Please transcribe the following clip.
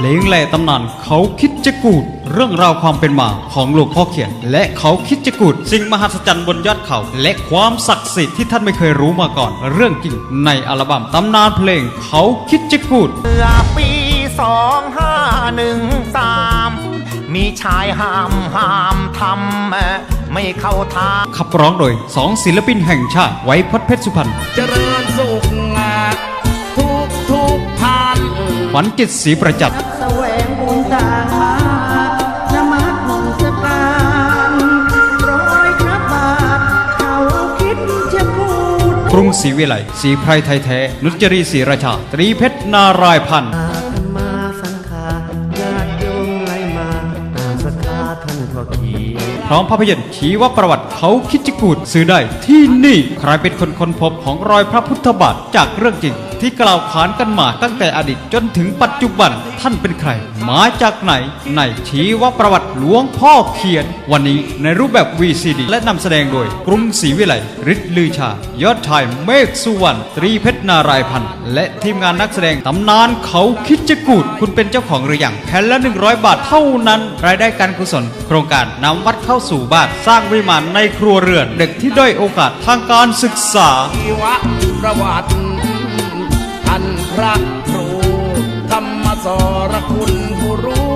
เพลงแหล่ตำนานเขาคิดจะกูด เรื่องราวความเป็นมาของหลวงพ่อเขียน และเขาคิดจะกูด สิ่งมหัศจรรย์บนยอดเขา และความศักดิ์สิทธิ์ที่ท่านไม่เคยรู้มาก่อน เรื่องจริงในอัลบั้มตำนานเพลงเขาคิดจะกูดเมื่อปีสองห้าหนึ่งสามมีชายห้ามห้ามทำไม่เข้าทางขับร้องโดยสองศิลปินแห่งชาติไว้พจน์เพชรสุพรรณเจริญ ขวัญจิตศรีประจักษ์แสวงบุญต่างมาจะมัดมนต์สตางค์ร้อยพระบาทเขาคิดจะพูดกรุงศรีวิไลศรีไพรไทยแท้ นุจรีศรีราชา ตรีเพชรนารายณ์พันธ์อาตมาสังขารญาติโยมไหลมาตามศรัทธาท่านก็เขีย นพร้อมภาพยนตร์ชีวประวัติเขาคิดจกูดซื้อได้ที่นี่ใครเป็นคนค้นพบของรอยพระพุทธบาทจากเรื่องจริง ที่กล่าวขานกันมาตั้งแต่อดีตจนถึงปัจจุบันท่านเป็นใคร มาจากไหนในชีวประวัติหลวงพ่อเขียน วันนี้ในรูปแบบ VCD และนำแสดงโดยกรุงศรีวิไลฤทธิ์ลือชา ยอดชายเมฆสุวรรณตรีเพชรนารายพันธ์และทีมงานนักแสดงตำนานเขาคิดจกูดคุณเป็นเจ้าของหรือยังแผ่นละ 100 บาทเท่านั้น รายได้การกุศล โครงการนนำวัดเข้าสู่บ้านสร้างวิมานในครัวเรือน เด็กที่ด้อยโอกาสทางการศึกษาชีวประวัติท่านพระครูธรรมสรคุณผู้รู้